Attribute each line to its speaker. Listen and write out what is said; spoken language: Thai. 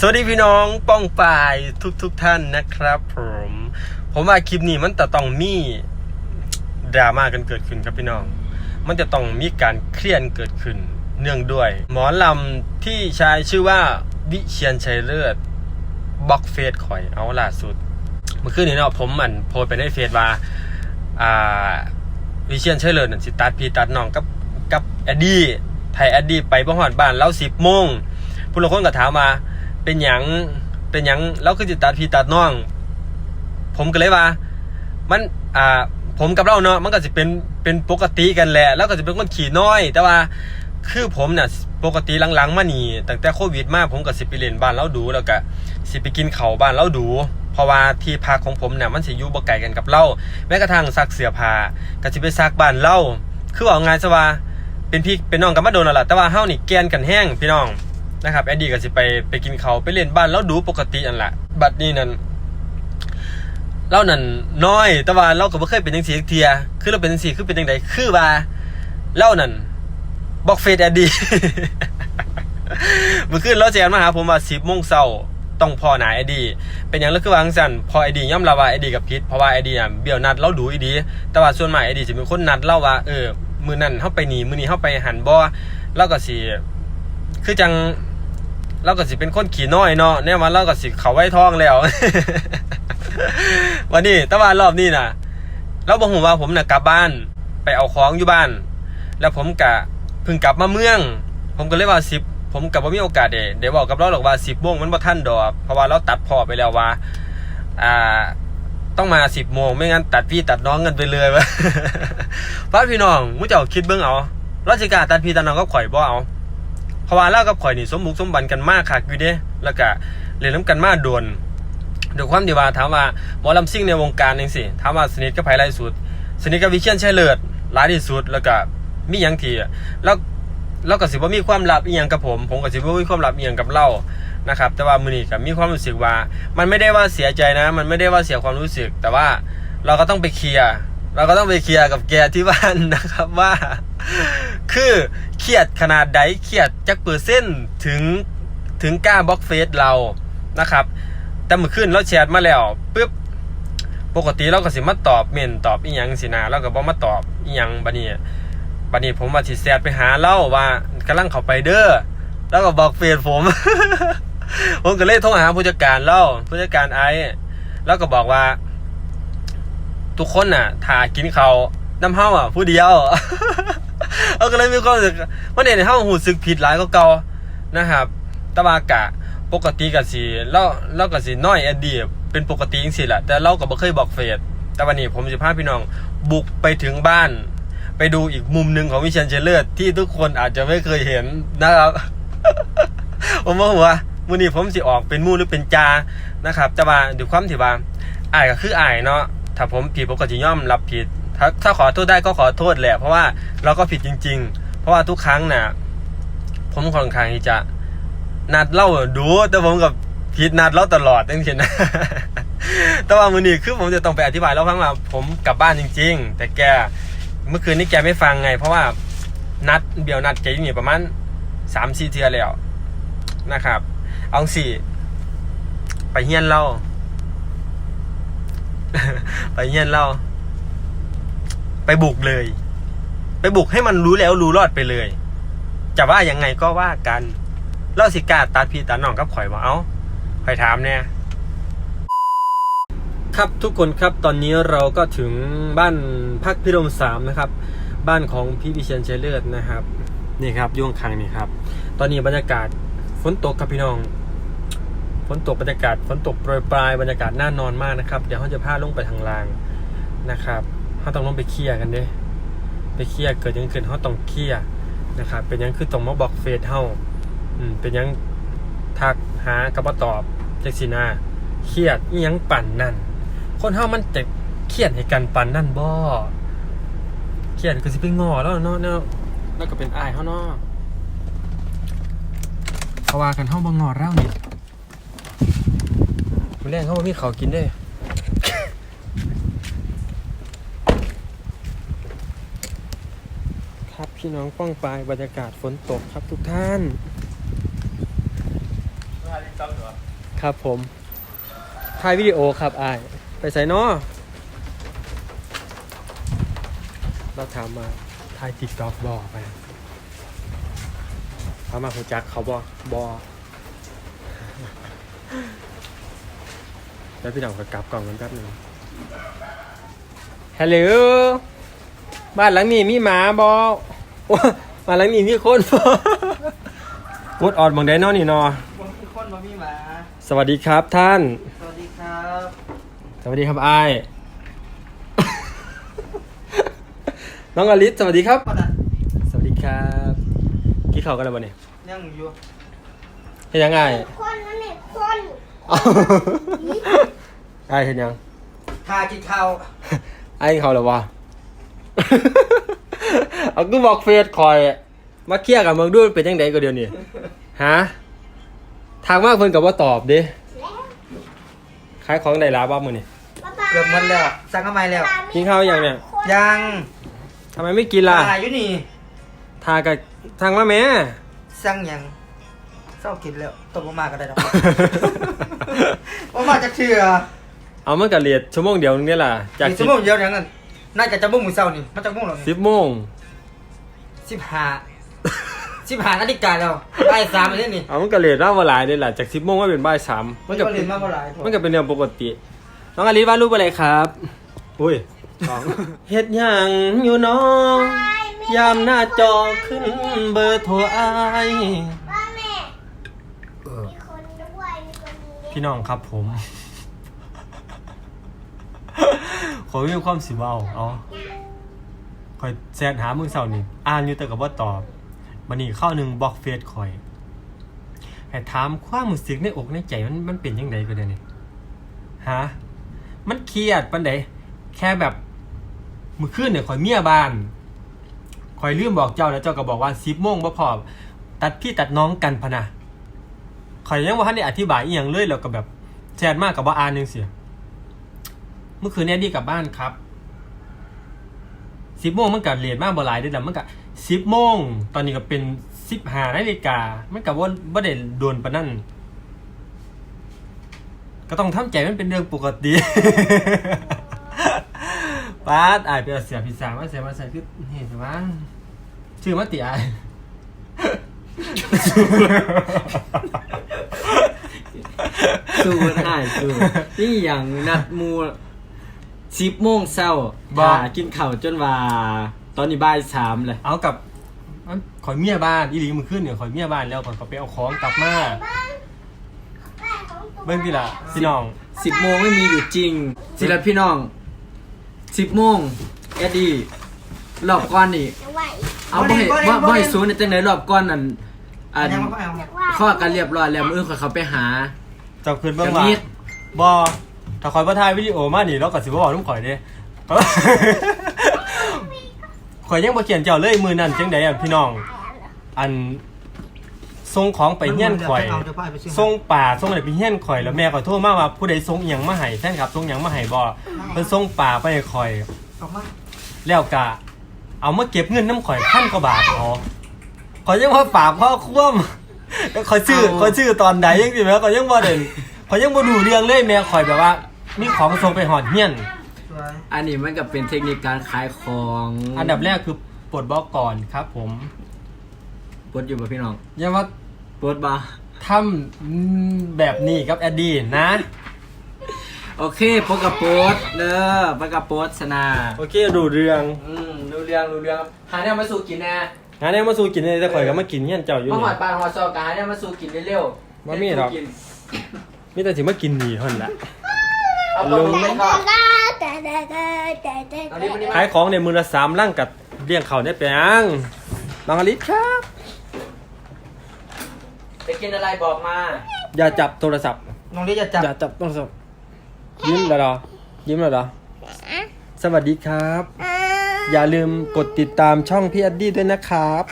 Speaker 1: สวัสดีพี่น้องป้องปายทุกทุกท่านนะครับผม ผมว่าคลิปนี้มันจะต้องมีดราม่ากันเกิดขึ้นครับพี่น้อง มันจะต้องมีการเครียดเกิดขึ้น เนื่องด้วย หมอลำที่ใชายชื่อว่าวิเชียนชัยเลือดบล็อกเฟซข่อยเอาล่าสุด เมื่อคืนนี้เนาะผมมันโพสไปในเฟซว่าอ่าวิเชียนชัยเลือดนั่นสิตัดพี่ตัดน้องกับกับแอดดี้ไทยแอดดี้ไปบ้านบ้านแล้วสิบโมงผู้ละคนก็ถามมา เป็นหยังเป็นหยังแล้วคือจิตัดพี่ตัดน้อง ผมก็เลยว่า มันอ่าผมกับเราเนาะมันก็จะเป็นเป็นปกติกันแหละ แล้วก็จะเป็นคนขี่น้อย แต่ว่าคือผมเนี่ยปกติหลังๆมานี่ตั้งแต่โควิดมาผมก็สิไปเล่นบ้านเราดูแล้วก็สิไปกินเขาบ้านเราดูเพราะว่าที่พักของผมเนี่ยมันสิอยู่บ่ไกลกันกับเราแม้กระทั่งซักเสื้อผ้าก็สิไปซักบ้านเราคือว่าไงายซะว่าเป็นพี่เป็นน้องกันมาโดนแล้วล่ะแต่ว่าเฮานี่แกนกันแห้งพี่น้อง นะครับแอดดี้ก็สิไปไปกินเขาไปเล่นบ้านแล้วดูปกติอันละบัดนี้นั่นเล่านั่นน้อยแต่ว่าเราก็บ่เคยเป็นจังซี่เทียคือเราเป็นจังซี่คือเป็นจังไดคือว่าเล่านั่นบอกเฟซแอดดี้เมื่อคืนเราแจ้งมาหาผมว่า10โมงเช้าต้องพอหนาไอดี เป็นอย่างแล้วคือวางสันพอไอดีย่อมรับว่าไอดีกับพิษเพราะว่าไอดีอะเบี้ยวนัดเราดูไอดี แต่ว่าส่วนใหมากไอดีจะเป็นคนนัดเล่าว่าเออมือนั้นเข้าไปหนีมือนี้เข้าไปหันบ่เราก็สิคือจัง เราก็สิเป็นคนขี่น้อยเนาะเนี่ยวันเราก็สิเขาไว้ท้องแล้ว วันนี้ต่ว่ารอบนี้นะเราบอกผมว่าผมน่ะกลับบ้านไปเอาของอยู่บ้าน แล้วผมกะเพิ่งกลับมาเมือง ผมก็เลยว่าสิบผมกับว่ามีโอกาสเดเดี๋ยวบอกกับเราหรอกว่าสิบโมงมันบ่ทันดอกเพราะว่าเราตัดพอไปแล้วว่าอ่าต้องมาสิบโมงไม่งั้นตัดพี่ตัดน้องกันไปเลยวะพ่อพี่น้องมุ้เจ้าคิดเบิ่งเอาราชการตัดพี่ตัดน้องก็ข่อยบ่เอา เพราะว่าเล่ากับข่อยนี่สมบุกสมบันกันมากค่ะอยู่เด้แล้วก็เรียนน้ำกันมาโดนโดยความที่ว่าถามว่าหมอลำซิ่งในวงการจังสิถามว่าสนิทกับไผหลายสุด สนิทกับวิเชียนชัยเลิศหลายที่สุดแล้วก็มีหยังที่แล้วแล้วก็สิบ่ามีความลับอีหยังกับผม ผมก็สิบ่ามีความลับอีหยังกับเล่านะครับ แต่ว่ามือนี้ก็มีความรู้สึกว่า มันไม่ได้ว่าเสียใจนะ มันไม่ได้ว่าเสียความรู้สึก แต่ว่าเราก็ต้องไปเคลียร์เราก็ต้องไปเคลียร์กับแกที่บ้านนะครับว่า คือ เครียดขนาดใดเครียดจักเปอร์เซ็นต์ถึงถึงกล้าบล็อกเฟซเรานะครับ แต่เมื่อคืนเราแชทมาแล้วปุ๊บปกติเราก็สิมาตอบเมนตอบอีหยังสินะเราก็บ่มาตอบอีหยังบัดนี้บัดนี้ผมว่าสิแชทไปหาเล่าว่ากำลังเข้าไปเด้อแล้วก็บอกเฟซผม ผมก็เลยโทรหาผู้จัดการเล่าผู้จัดการไอ้แล้วก็บอกว่า ทุกคนน่ะถ่ากินเขาน้ำเฮาอะ ผู้เดียว เอาก็เลยมีความรู้สึกว่าเนี่ยเฮาหูสึกผิดหลายก็เก่านะครับตะวากะปกติก็สิเราเราก็สิน้อยอดีเป็นปกติจังซี่แหละแต่เราก็บ่เคยบอกเฟซแต่วันนี้ผมสิพาพี่น้องบุกไปถึงบ้าน ไปดูอีกมุมหนึ่งของวิเชียนเจริญที่ทุกคนอาจจะไม่เคยเห็นนะครับผมว่าว่ามื้อนี้ผมสิออกเป็นมู่หรือเป็นจานะครับแต่ว่าด้วยความที่ว่าอายก็คืออายเนาะถ้าผมผิดผมก็สิย่อมรับผิด ถ้าถ้าขอโทษได้ก็ขอโทษแหละ เพราะว่าเราก็ผิดจริง ๆ เพราะว่าทุกครั้งน่ะผมค่อนข้างที่จะนัดเล่าดูแต่ผมกับผิดนัดเล่าตลอดตั้งแต่นะแต่ว่ามื้อนี้คือผมจะต้องไปอธิบายแล้วฟังว่าผมกลับบ้านจริง ๆ แต่แกเมื่อคืนนี้แกไม่ฟังไง เพราะว่านัดเบียวนัดแกอยู่นี่ประมาณสามสี่เทือแล้วนะครับ เอาสี่ไปเฮียนเล่าไปเฮียนเล่า ไปบุกเลย ไปบุกให้มันรู้แล้วรู้รอดไปเลย จะว่ายังไงก็ว่ากันเล่าสิกาตัดพี่ตัดน้องกับข่อยว่าเอ้าข่อยถามเนี่ยครับทุกคนครับตอนนี้เราก็ถึงบ้านพักพิรมสามนะครับ บ้านของพี่วิเชียนเชยเลือดนะครับ นี่ครับย่วงคังนี่ครับ ตอนนี้บรรยากาศฝนตกครับพี่น้องฝนตกบรรยากาศฝนตกโปรยปลายบรรยากาศน่านอนมากนะครับ เดี๋ยวเขาจะพาลงไปทางล่างนะครับ เขาต้องลงไปเคลียร์กันเด้ไปเคลียร์เกิดยังขึ้นเขาต้องเคลียร์นะครับเป็นยังคือต้องมาบอกเฟซเฮาอืมเป็นยังทักหากับตอบเจักสินาเครียดอีหยังปั่นนั่น คนเฮามันจะเครียดให้กันปั่นนั่นบ่เครียดก็สิไปงอแล้วเนาะเนาะแล้วก็เป็นอายเฮาเนาะเขาว่ากันเฮาบ่ง้อเรานี่มื้อแรงเขาบ่มีข้าวกินเด้ ครับ พี่น้องป้องปลายบรรยากาศฝนตกครับทุกท่าน
Speaker 2: สวัสดี
Speaker 1: ครับผมถ่ายวิดีโอครับอายไปใส่นอเราถามมาถ่ายติ๊กต็อกบอไปถามมาหูจักเขาบอบอแล้วพี่น้องก็กลับกล่องกันแป๊บหนึงฮัลโหลบ้านหลังนี้มีหมาบอ โอ้บ้านหลังนี้มีคนบอกดออดบังไดเนอนี่นอ
Speaker 2: ผมคือคนบ่มีหมา
Speaker 1: สวัสดีครับท่าน
Speaker 2: สวัสดีครับ
Speaker 1: สวัสดีครับไอ้าย น้องอลิสสวัสดีครับ
Speaker 2: คนอะ
Speaker 1: สวัสดีครับกี่ข่าวกันแล้วบ่เนี่ย
Speaker 2: ยังอยู่
Speaker 1: เห็นยังไง
Speaker 3: คนนั่นเองคน
Speaker 1: ไอ้ายเห็นยัง
Speaker 2: ทากินข้าว
Speaker 1: ไอ้ายเขาแล้ววะ เอากูบอกเฟซคอย มาเคลียร์กับมึงดูเป็นยังไงก็เดี๋ยวนี้ฮะทางมากเพิ่นกับว่าตอบเดิขายของได้ลาบ้ามือนี่
Speaker 3: ป๊าป๊า
Speaker 2: เกือบหมดแล้วสั่งทำไมแล้ว
Speaker 1: กินข้าวยังเนี่ย
Speaker 2: ยัง
Speaker 1: ทำไมไม่กินล่ะ
Speaker 2: ตายอยู่นี่
Speaker 1: ทากับทางมาแม่
Speaker 2: สั่งยังเศร้ากินแล้วตกลงมาก็ได้ดอกว่ามาจากเชื่อ
Speaker 1: เอามันกับเรียดชั่วโมงเดียวนึงเนี่ยล่ะจาก
Speaker 2: มี
Speaker 1: สิ
Speaker 2: ชั่
Speaker 1: บ
Speaker 2: วโมงเดียวอย่างนั้นน่าจะจะบุ้งมือเศร้านี่มันจะบุ้งหรอ
Speaker 1: สิบโมง
Speaker 2: สิบห้าสิบห้านาฬิกาแล้วบ่ายสามอันนี้นี่
Speaker 1: เอามันกับเรียดร่ามาหลายเลยล่ะจากสิบโมงก็เป็นบ่ายสาม
Speaker 2: มั
Speaker 1: มันน
Speaker 2: ก็
Speaker 1: กับ
Speaker 2: เรียนมาเท่าไหร่
Speaker 1: มันกับเป็นเรื่องปกติ น้องอลิวาดรูปอะไรครับอุ้ยสองเฮ็ดหยังอยู่น้องยามหน้าจอขึ้นเบอร์โทรอาย
Speaker 3: ว่าแม่
Speaker 2: เออ
Speaker 3: มีคนด้วยมีคนนี้
Speaker 1: พี่น้องครับผม ขอมีความสิเว้าเอา คอยแซดหามึงเสานี่อ่านอยู่แต่กับว่าตอบมันนี่เข้าหนึ่งบล็อกเฟซคอยให้ถามความรู้สึกในอกในใจมันมันเป็นยังไงก็ได้นี่ยฮะมันเครียดปันใดแค่แบบมือขึ้นเนี่ยคอยเมียบ้านคอยลืมบอกเจ้าแล้วเจ้าก็บอกว่าสิบโมงบ่พอตัดพี่ตัดน้องกันพะนะข่อยยังว่าท่านได้อธิบายอีหยังเลยแล้วก็แบบแชทมากกับว่าอ่านยังเสียเมื่อคืนเนี้ดีกลับบ้านครับ สิบโมงมันกับเรียนมากบ่หลายเด้อแต่มันกับสิบโมงตอนนี้ก็เป็นสิบห้านาฬิกา มันกับว่าบ่ได้โดนปานนั่นก็ต้องทำใจมันเป็นเรื่องปกติป้าดอายไปเอาเสียพิซซ่ามาเสียมาใส่คือเห็นไหมชื่อมาติอาย
Speaker 4: สู้ได้สู้นี่อย่างนัดมู สิบโมงเช้า
Speaker 1: บ่
Speaker 4: หากินข้าวจนว่า ตอนนี้บ่ายสามเลย
Speaker 1: เอากับมันข่อยเมียบ้านอีหลีมือขึ้นเนี่ยข่อยเมียบ้านแล้วข่อยก็ไปเอาของกลับมา
Speaker 3: แม่ของตัว
Speaker 1: เบิ่งทีละพี่น้อง
Speaker 4: สิบโมงไม่มีอยู่จริง สิละพี่น้องสิบโมงแอดดี้รอบก้อนนี่
Speaker 3: จะไหว
Speaker 4: เอาบ่ให้บ่บ่ให้ซูนย์จังไหนรอบก้อนนั่นอัน
Speaker 2: ยังไม่เอา
Speaker 3: จะว่า
Speaker 4: ข้อกันเรียบร้อยแล้วมื้อข่อยเขาไปหา
Speaker 1: เจ้าคืนเบิ่ง
Speaker 4: จะ
Speaker 1: ว่า
Speaker 4: มีด
Speaker 1: บ่ ถ้าข่อยบ่ถ่ายวิดีโอมานี่เราก็สิบ่บอกน้ำข่อยเด้ ข่อยยังบ่เขียนเจ้าเลยมือนั่นจังไดอะพี่น้อง อันส่งของไปเฮี้ยนข่อยส่งป่าส่งอะไรไปเฮี้ยนข่อยแล้วแม่ก็โทรมาว่าผู้ใดส่งอีหยังมาให้แฟนคลับส่งอีหยังมาให้บ่เพิ่นส่งป่าไปให้ข่อย
Speaker 2: ออกมา
Speaker 1: แล้วกะเอามาเก็บเงินน้ำข่อยพันกว่าบาทพอขอยยังว่าฝากพ่อคว่ำแล้วขอยชื่อขอยชื่อตอนใดยังสิแม่ขอยยังบ่เด่นขอยยังบ่ดูเรื่องเลยแม่ข่อยแบบว่า มีของส่งไปหอดเฮียน
Speaker 2: สวย
Speaker 4: อันนี้มันก็เป็นเทคนิคการขายของ
Speaker 1: อันดับแรกคือปลดบล็อกก่อนครับ ผม
Speaker 4: ปลดอยู่บ่พี่น้อง
Speaker 1: อย่าว่า
Speaker 4: ปลดบ่
Speaker 1: ทำแบบนี้กับแอดดี้นะ
Speaker 4: โอเคพบกับโปดเด้อพบกับโปดสนา
Speaker 1: โอเคดูเรื่อง
Speaker 4: อืมรู้เรื่องรู้เรื่องหาเนี่ยมาสู่กินแน่
Speaker 1: งานนี้มาสู่กินเลยแต่ข่อยก็มากินเฮียนเจ้าอยู่
Speaker 4: มาห
Speaker 1: นี่
Speaker 4: อดปานหอดซอกาหาเนี่ยมาสู่กินเร็วๆ
Speaker 1: บ่มีหรอก
Speaker 4: กิน
Speaker 1: มีแต่สิมากินนี่เท่านั้นแหละ
Speaker 4: เอาปลาหมึกไปทอด
Speaker 3: แต่แต่แต่แต่แต่
Speaker 4: เอาดิมันนี่
Speaker 1: ขายของในมือละสามล่างกับเลี้ยงเขาได้แปลงบางอลิศครับ
Speaker 4: ไปกินอะไรบอกมา
Speaker 1: อย่าจับโทรศัพท์
Speaker 2: น้องเรียจะจับ
Speaker 1: อย่าจับโทรศัพท์ ยิ้มเหรอ ยิ้มเหรอ สวัสดีครับ อย่าลืมกดติดตามช่องพี่แอดดี้ด้วยนะครับ